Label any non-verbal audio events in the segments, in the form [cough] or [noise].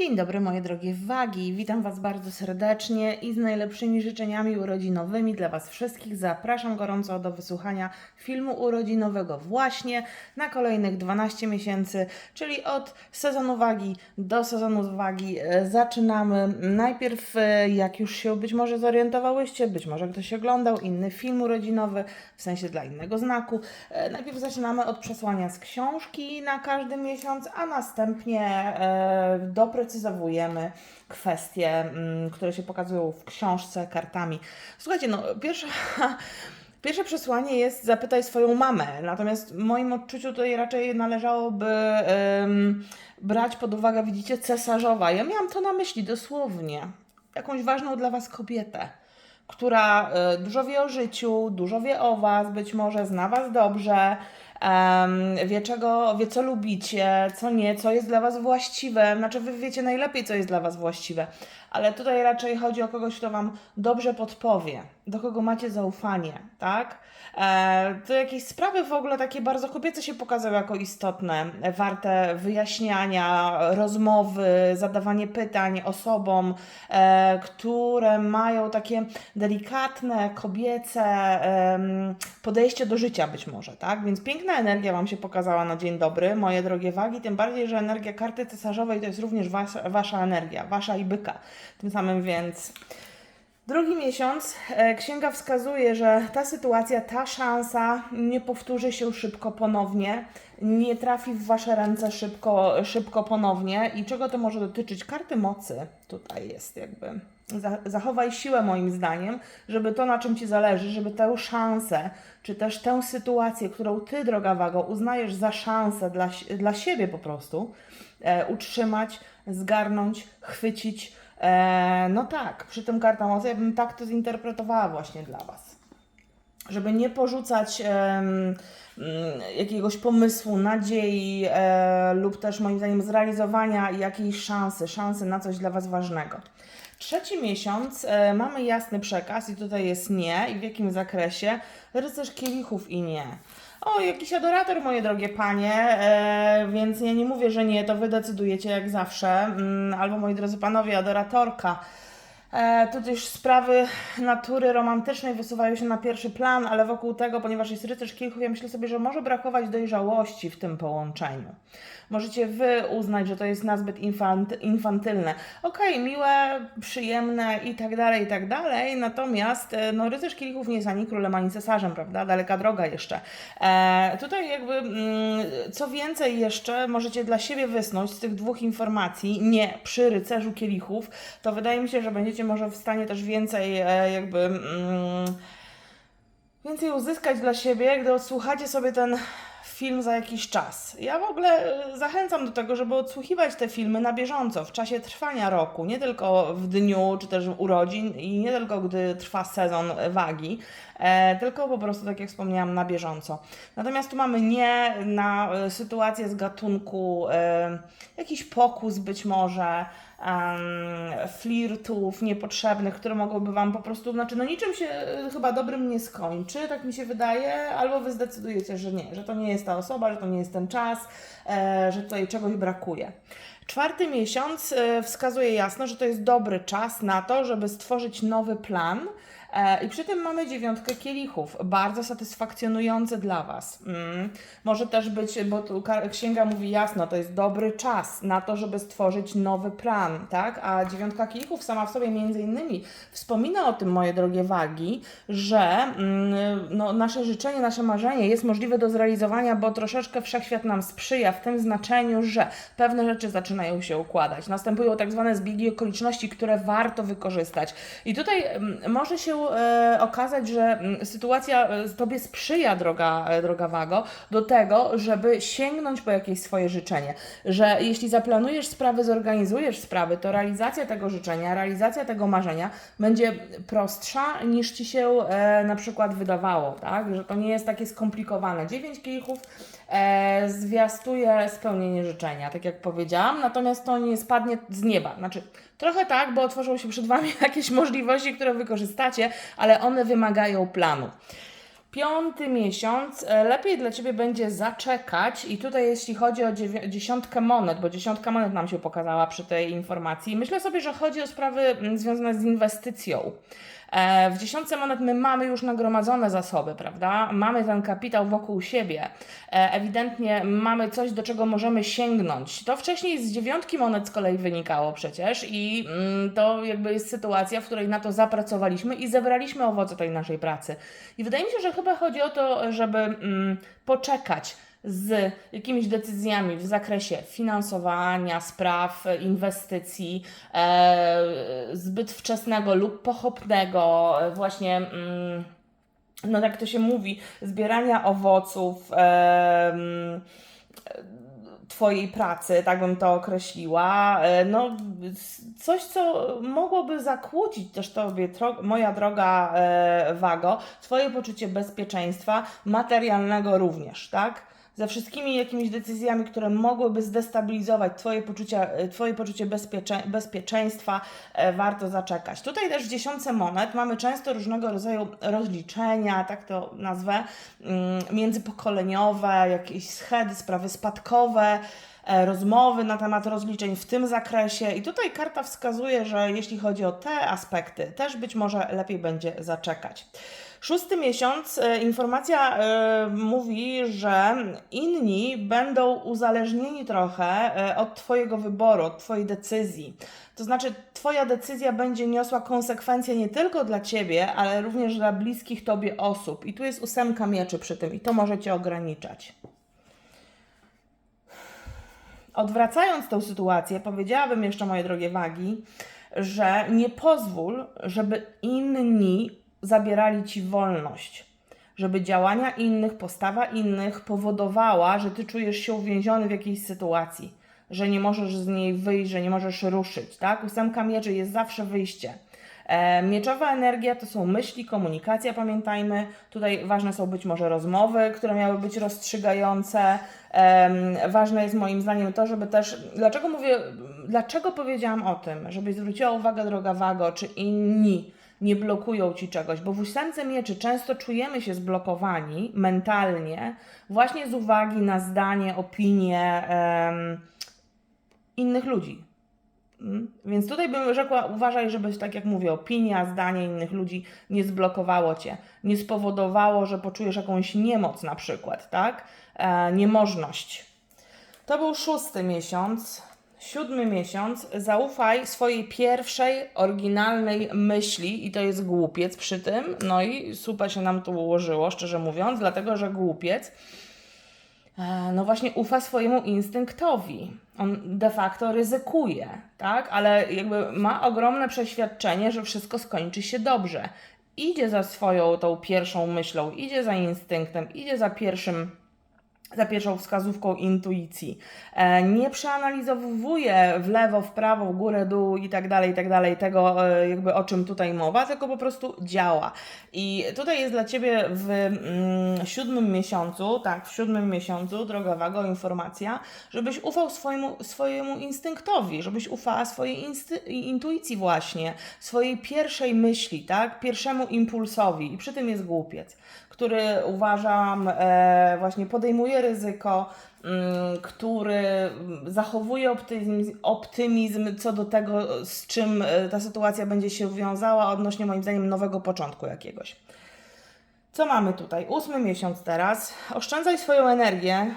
Dzień dobry moje drogie wagi, witam Was bardzo serdecznie i z najlepszymi życzeniami urodzinowymi dla Was wszystkich. Zapraszam gorąco do wysłuchania filmu urodzinowego właśnie na kolejnych 12 miesięcy, czyli od sezonu wagi do sezonu wagi. E, zaczynamy. Najpierw, e, jak już się być może zorientowałyście, być może ktoś oglądał inny film urodzinowy, w sensie dla innego znaku, e, najpierw zaczynamy od przesłania z książki na każdy miesiąc, a następnie e, doprecyzowujemy kwestie, mm, które się pokazują w książce kartami. Słuchajcie, no pierwsza. [laughs] Pierwsze przesłanie jest zapytaj swoją mamę, natomiast w moim odczuciu tutaj raczej należałoby brać pod uwagę, widzicie, cesarzowa. Ja miałam to na myśli dosłownie. Jakąś ważną dla Was kobietę, która e, dużo wie o życiu, dużo wie o Was, być może zna Was dobrze, wie czego, wie co lubicie, co nie, co jest dla Was właściwe. Znaczy Wy wiecie najlepiej, co jest dla Was właściwe, ale tutaj raczej chodzi o kogoś, kto Wam dobrze podpowie, do kogo macie zaufanie, tak? E, to jakieś sprawy w ogóle takie bardzo kobiece się pokazały jako istotne, e, warte wyjaśniania, rozmowy, zadawanie pytań osobom, e, które mają takie delikatne, kobiece em, podejście do życia być może, tak? Więc piękna energia Wam się pokazała na dzień dobry, moje drogie wagi, tym bardziej, że energia karty cesarzowej to jest również wasza, wasza energia, Wasza i byka. Tym samym więc... Drugi miesiąc e, księga wskazuje, że ta sytuacja, ta szansa nie powtórzy się szybko ponownie, nie trafi w Wasze ręce szybko, szybko ponownie. I czego to może dotyczyć? Karty mocy tutaj jest jakby. Za- Zachowaj siłę moim zdaniem, żeby to, na czym Ci zależy, żeby tę szansę, czy też tę sytuację, którą Ty, droga Wago, uznajesz za szansę dla, dla siebie po prostu, e, utrzymać, zgarnąć, chwycić. E, no tak, przy tym karta mocy ja bym tak to zinterpretowała właśnie dla Was. Żeby nie porzucać mm, jakiegoś pomysłu, nadziei e, lub też moim zdaniem zrealizowania jakiejś szansy, szansy na coś dla Was ważnego. Trzeci miesiąc e, mamy jasny przekaz i tutaj jest nie i w jakim zakresie. Rycerz kielichów i nie. O, jakiś adorator, moje drogie panie, e, więc ja nie mówię, że nie, to wy decydujecie jak zawsze. Mm, albo moi drodzy panowie, adoratorka. E, tu też sprawy natury romantycznej wysuwają się na pierwszy plan, ale wokół tego, ponieważ jest rycerz kielichów, ja myślę sobie, że może brakować dojrzałości w tym połączeniu. Możecie wy uznać, że to jest nazbyt infant, infantylne. Okej, miłe, przyjemne i tak dalej, i tak dalej, natomiast e, no, rycerz kielichów nie jest ani królem, ani cesarzem, prawda? Daleka droga jeszcze. E, tutaj jakby, mm, co więcej jeszcze możecie dla siebie wysnuć z tych dwóch informacji, nie przy rycerzu kielichów, to wydaje mi się, że będziecie może w stanie też więcej e, jakby... Mm, więcej uzyskać dla siebie, gdy odsłuchacie sobie ten film za jakiś czas. Ja w ogóle e, zachęcam do tego, żeby odsłuchiwać te filmy na bieżąco, w czasie trwania roku, nie tylko w dniu czy też urodzin i nie tylko gdy trwa sezon wagi, e, tylko po prostu, tak jak wspomniałam, na bieżąco. Natomiast tu mamy nie na e, sytuację z gatunku, e, jakiś pokus być może, em, flirtów niepotrzebnych, które mogłyby Wam po prostu, znaczy no niczym się e, chyba dobrym nie skończy, tak mi się wydaje, albo Wy zdecydujecie, że nie, że to nie jest ta osoba, że to nie jest ten czas, e, że tutaj czegoś brakuje. Czwarty miesiąc e, wskazuje jasno, że to jest dobry czas na to, żeby stworzyć nowy plan. E, I przy tym mamy dziewiątkę kielichów, bardzo satysfakcjonujący dla Was. Mm. Może też być, bo tu księga mówi jasno, to jest dobry czas na to, żeby stworzyć nowy plan, tak? A dziewiątka kielichów sama w sobie między innymi wspomina o tym, moje drogie wagi, że mm, no, nasze życzenie, nasze marzenie jest możliwe do zrealizowania, bo troszeczkę wszechświat nam sprzyja w tym znaczeniu, że pewne rzeczy zaczynają się układać. Następują tak zwane zbiegi okoliczności, które warto wykorzystać. I tutaj mm, może się e, okazać, że mm, sytuacja e, Tobie sprzyja, droga, e, droga Wago, do tego, żeby sięgnąć po jakieś swoje życzenie. Że jeśli zaplanujesz sprawy, zorganizujesz sprawy, to realizacja tego życzenia, realizacja tego marzenia będzie prostsza niż Ci się e, na przykład wydawało, tak? Że to nie jest takie skomplikowane. Dziewięć kielichów e, zwiastuje spełnienie życzenia, tak jak powiedziałam, natomiast to nie spadnie z nieba. Znaczy, trochę tak, bo otworzą się przed Wami [laughs] jakieś możliwości, które wykorzystacie, ale one wymagają planu. Piąty miesiąc, e, lepiej dla Ciebie będzie zaczekać i tutaj jeśli chodzi o dziesiątkę monet, bo dziesiątka monet nam się pokazała przy tej informacji, myślę sobie, że chodzi o sprawy mm, związane z inwestycją. E, W dziesiątce monet my mamy już nagromadzone zasoby, prawda? Mamy ten kapitał wokół siebie. E, Ewidentnie mamy coś, do czego możemy sięgnąć. To wcześniej z dziewiątki monet z kolei wynikało przecież i mm, to jakby jest sytuacja, w której na to zapracowaliśmy i zebraliśmy owoce tej naszej pracy. I wydaje mi się, że chyba chodzi o to, żeby mm, poczekać z jakimiś decyzjami w zakresie finansowania, spraw, e, inwestycji, e, zbyt wczesnego lub pochopnego, e, właśnie. Mm, no tak to się mówi, zbierania owoców em, Twojej pracy, tak bym to określiła. E, No, coś, co mogłoby zakłócić też Tobie, moja droga e, Wago, Twoje poczucie bezpieczeństwa, materialnego również, tak? Ze wszystkimi jakimiś decyzjami, które mogłyby zdestabilizować Twoje, poczucia, e, twoje poczucie bezpiecze, bezpieczeństwa, e, warto zaczekać. Tutaj też w dziesiątce monet mamy często różnego rodzaju rozliczenia, tak to nazwę, mm, międzypokoleniowe, jakieś schedy, sprawy spadkowe, e, rozmowy na temat rozliczeń w tym zakresie. I tutaj karta wskazuje, że jeśli chodzi o te aspekty, też być może lepiej będzie zaczekać. Szósty miesiąc, e, informacja e, mówi, że inni będą uzależnieni trochę e, od Twojego wyboru, od Twojej decyzji. To znaczy, Twoja decyzja będzie niosła konsekwencje nie tylko dla Ciebie, ale również dla bliskich Tobie osób. I tu jest ósemka mieczy przy tym, i to może Cię ograniczać. Odwracając tą sytuację, powiedziałabym jeszcze, moje drogie wagi, że nie pozwól, żeby inni zabierali ci wolność. Żeby działania innych, postawa innych powodowała, że ty czujesz się uwięziony w jakiejś sytuacji, że nie możesz z niej wyjść, że nie możesz ruszyć. Tak? Ósemka mieczy jest zawsze wyjście. E, Mieczowa energia to są myśli, komunikacja, pamiętajmy. Tutaj ważne są być może rozmowy, które miały być rozstrzygające. Ważne jest moim zdaniem to, żeby też. Dlaczego mówię, dlaczego powiedziałam o tym? Żebyś zwróciła uwagę, droga Wago, czy inni nie blokują ci czegoś, bo w ósemce mieczy często czujemy się zblokowani mentalnie, właśnie z uwagi na zdanie, opinię em, innych ludzi. Mm. Więc tutaj bym rzekła, uważaj, żeby, tak jak mówię, opinia, zdanie innych ludzi nie zblokowało cię, nie spowodowało, że poczujesz jakąś niemoc na przykład, tak? E, niemożność. To był szósty miesiąc. Siódmy miesiąc. Zaufaj swojej pierwszej, oryginalnej myśli, i to jest głupiec przy tym. No i super się nam tu ułożyło, szczerze mówiąc, dlatego że głupiec E, no właśnie ufa swojemu instynktowi. On de facto ryzykuje, tak? Ale jakby ma ogromne przeświadczenie, że wszystko skończy się dobrze. Idzie za swoją tą pierwszą myślą, idzie za instynktem, idzie za pierwszym za pierwszą wskazówką intuicji. E, nie przeanalizowuje w lewo, w prawo, w górę, dół i tak dalej, i tak dalej, tego e, jakby o czym tutaj mowa, tylko po prostu działa. I tutaj jest dla Ciebie w mm, siódmym miesiącu, tak, w siódmym miesiącu, droga Wago, informacja, żebyś ufał swojemu, swojemu instynktowi, żebyś ufała swojej intuicji właśnie, swojej pierwszej myśli, tak, pierwszemu impulsowi i przy tym jest głupiec, który uważam e, właśnie podejmuje ryzyko, mm, który mm, zachowuje optymizm, optymizm co do tego, z czym e, ta sytuacja będzie się wiązała odnośnie moim zdaniem nowego początku jakiegoś. Co mamy tutaj? Ósmy miesiąc teraz. Oszczędzaj swoją energię.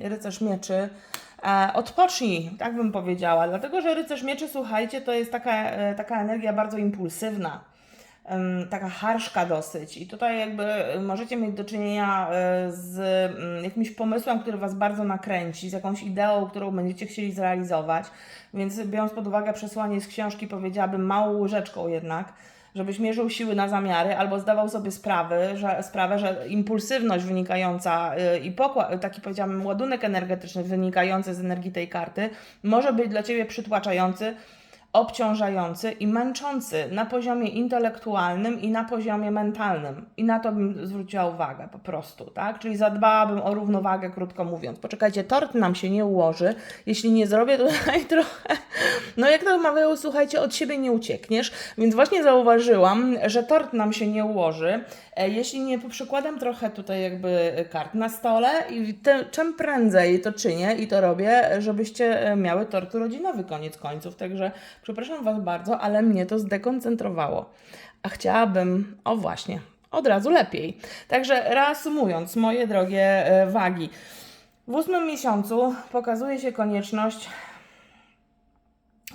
Rycerz mieczy. E, odpocznij, tak bym powiedziała. Dlatego, że rycerz mieczy, słuchajcie, to jest taka, taka energia bardzo impulsywna. Taka harszka dosyć, i tutaj jakby możecie mieć do czynienia e, z mm, jakimś pomysłem, który Was bardzo nakręci, z jakąś ideą, którą będziecie chcieli zrealizować. Więc biorąc pod uwagę przesłanie z książki, powiedziałabym małą łyżeczką jednak, żebyś mierzył siły na zamiary albo zdawał sobie sprawy, że, sprawę, że impulsywność wynikająca y, i taki powiedziałabym ładunek energetyczny wynikający z energii tej karty może być dla Ciebie przytłaczający, obciążający i męczący na poziomie intelektualnym i na poziomie mentalnym. I na to bym zwróciła uwagę po prostu, tak? Czyli zadbałabym o równowagę, krótko mówiąc. Poczekajcie, tort nam się nie ułoży, jeśli nie zrobię tutaj [laughs] trochę, no jak to mawiają, słuchajcie, od siebie nie uciekniesz, więc właśnie zauważyłam, że tort nam się nie ułoży, e, jeśli nie przykładam trochę tutaj jakby kart na stole i te, czym prędzej to czynię i to robię, żebyście e, miały tort urodzinowy koniec końców. Także przepraszam Was bardzo, ale mnie to zdekoncentrowało. A chciałabym, o właśnie, od razu lepiej. Także reasumując, moje drogie e, wagi, w ósmym miesiącu pokazuje się konieczność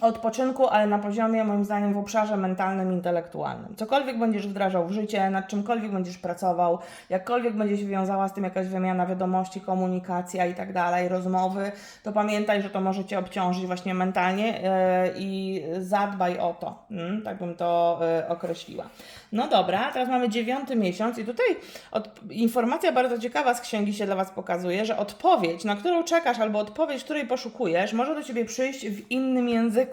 odpoczynku, ale na poziomie, moim zdaniem, w obszarze mentalnym, intelektualnym. Cokolwiek będziesz wdrażał w życie, nad czymkolwiek będziesz pracował, jakkolwiek będzie się wiązała z tym jakaś wymiana wiadomości, komunikacja i tak dalej, rozmowy, to pamiętaj, że to może Cię obciążyć właśnie mentalnie yy, i zadbaj o to. Mm, tak bym to yy, określiła. No dobra, teraz mamy dziewiąty miesiąc i tutaj informacja bardzo ciekawa z księgi się dla Was pokazuje, że odpowiedź, na którą czekasz, albo odpowiedź, której poszukujesz, może do Ciebie przyjść w innym języku.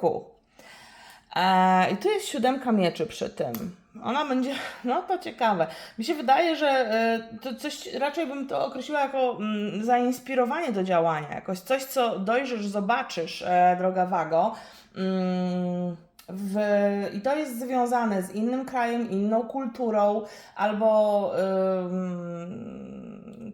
E, I tu jest siódemka mieczy przy tym. Ona będzie, no to ciekawe. Mi się wydaje, że e, to coś, raczej bym to określiła jako mm, zainspirowanie do działania, jakoś coś, co dojrzysz, zobaczysz, e, droga Wago. Mm, w, I to jest związane z innym krajem, inną kulturą, albo ym,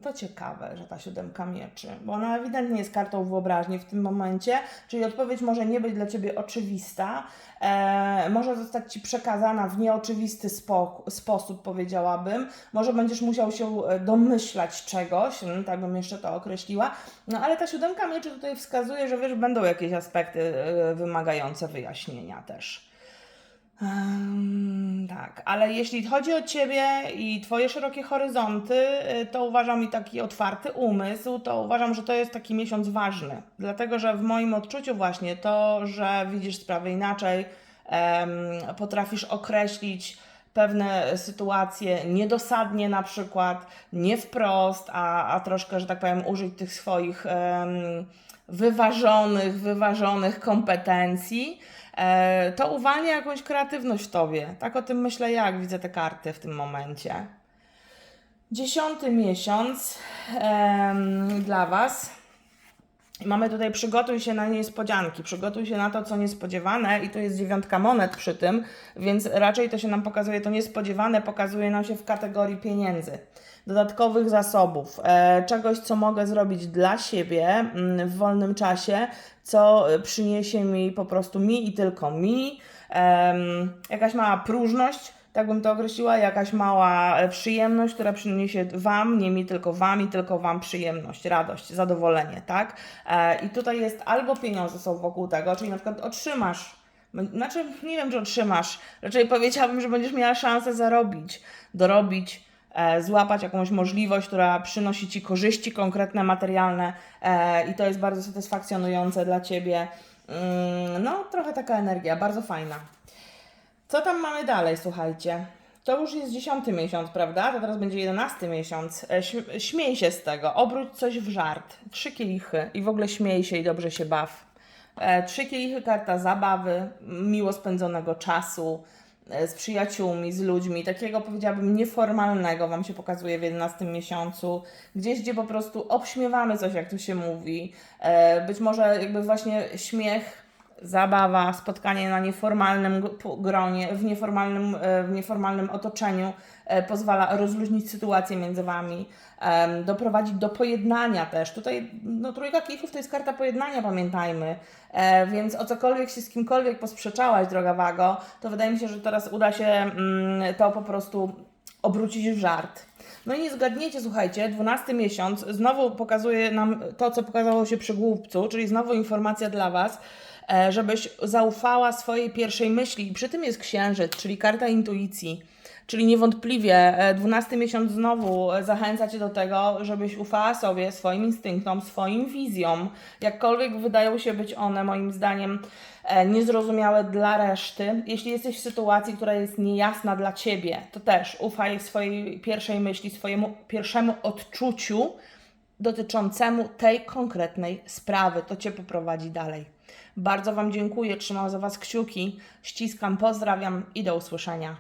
to ciekawe, że ta siódemka mieczy, bo ona ewidentnie jest kartą wyobraźni w tym momencie, czyli odpowiedź może nie być dla Ciebie oczywista, e, może zostać Ci przekazana w nieoczywisty spo, sposób, powiedziałabym, może będziesz musiał się e, domyślać czegoś, mm, tak bym jeszcze to określiła, no ale ta siódemka mieczy tutaj wskazuje, że wiesz, będą jakieś aspekty e, wymagające wyjaśnienia też. Um, tak, ale jeśli chodzi o Ciebie i Twoje szerokie horyzonty, y, to uważam i taki otwarty umysł, to uważam, że to jest taki miesiąc ważny. Dlatego, że w moim odczuciu właśnie to, że widzisz sprawy inaczej, um, potrafisz określić pewne sytuacje niedosadnie na przykład, nie wprost, a, a troszkę, że tak powiem, użyć tych swoich um, wyważonych, wyważonych kompetencji, e, to uwalnia jakąś kreatywność w tobie. Tak o tym myślę ja, jak widzę te karty w tym momencie. Dziesiąty miesiąc em, dla Was. Mamy tutaj przygotuj się na niespodzianki, przygotuj się na to, co niespodziewane i tu jest dziewiątka monet przy tym, więc raczej to się nam pokazuje, to niespodziewane pokazuje nam się w kategorii pieniędzy, dodatkowych zasobów, e, czegoś, co mogę zrobić dla siebie mm, w wolnym czasie, co przyniesie mi po prostu mi i tylko mi, jakaś mała próżność, tak bym to określiła, jakaś mała e, przyjemność, która przyniesie Wam, nie mi, tylko Wam i tylko Wam przyjemność, radość, zadowolenie, tak? E, I tutaj jest albo pieniądze są wokół tego, czyli na przykład otrzymasz, znaczy nie wiem, czy otrzymasz, raczej powiedziałabym, że będziesz miała szansę zarobić, dorobić, e, złapać jakąś możliwość, która przynosi Ci korzyści konkretne, materialne i to jest bardzo satysfakcjonujące dla Ciebie. Mm, no, trochę taka energia, bardzo fajna. Co tam mamy dalej, słuchajcie? To już jest dziesiąty miesiąc, prawda? To teraz będzie jedenasty miesiąc. E, śm- Śmiej się z tego, obróć coś w żart. Trzy kielichy i w ogóle śmiej się i dobrze się baw. E, Trzy kielichy, karta zabawy, miło spędzonego czasu e, z przyjaciółmi, z ludźmi, takiego powiedziałabym nieformalnego Wam się pokazuje w 11 miesiącu, gdzieś gdzie po prostu obśmiewamy coś, jak tu się mówi, być może jakby właśnie śmiech zabawa, spotkanie na nieformalnym gronie, w nieformalnym, e, w nieformalnym otoczeniu e, pozwala rozluźnić sytuację między Wami, doprowadzić do pojednania też. Tutaj no, trójka kielichów to jest karta pojednania, pamiętajmy, e, więc o cokolwiek się z kimkolwiek posprzeczałaś, droga Wago, to wydaje mi się, że teraz uda się mm, to po prostu obrócić w żart. No i nie zgadniecie, słuchajcie, 12 miesiąc znowu pokazuje nam to, co pokazało się przy głupcu, czyli znowu informacja dla Was, żebyś zaufała swojej pierwszej myśli. I przy tym jest księżyc, czyli karta intuicji. Czyli niewątpliwie e, 12 miesiąc znowu e, zachęca Cię do tego, żebyś ufała sobie, swoim instynktom, swoim wizjom. Jakkolwiek wydają się być one, moim zdaniem, e, niezrozumiałe dla reszty. Jeśli jesteś w sytuacji, która jest niejasna dla Ciebie, to też ufaj swojej pierwszej myśli, swojemu pierwszemu odczuciu dotyczącemu tej konkretnej sprawy. To Cię poprowadzi dalej. Bardzo Wam dziękuję, trzymam za Was kciuki, ściskam, pozdrawiam i do usłyszenia.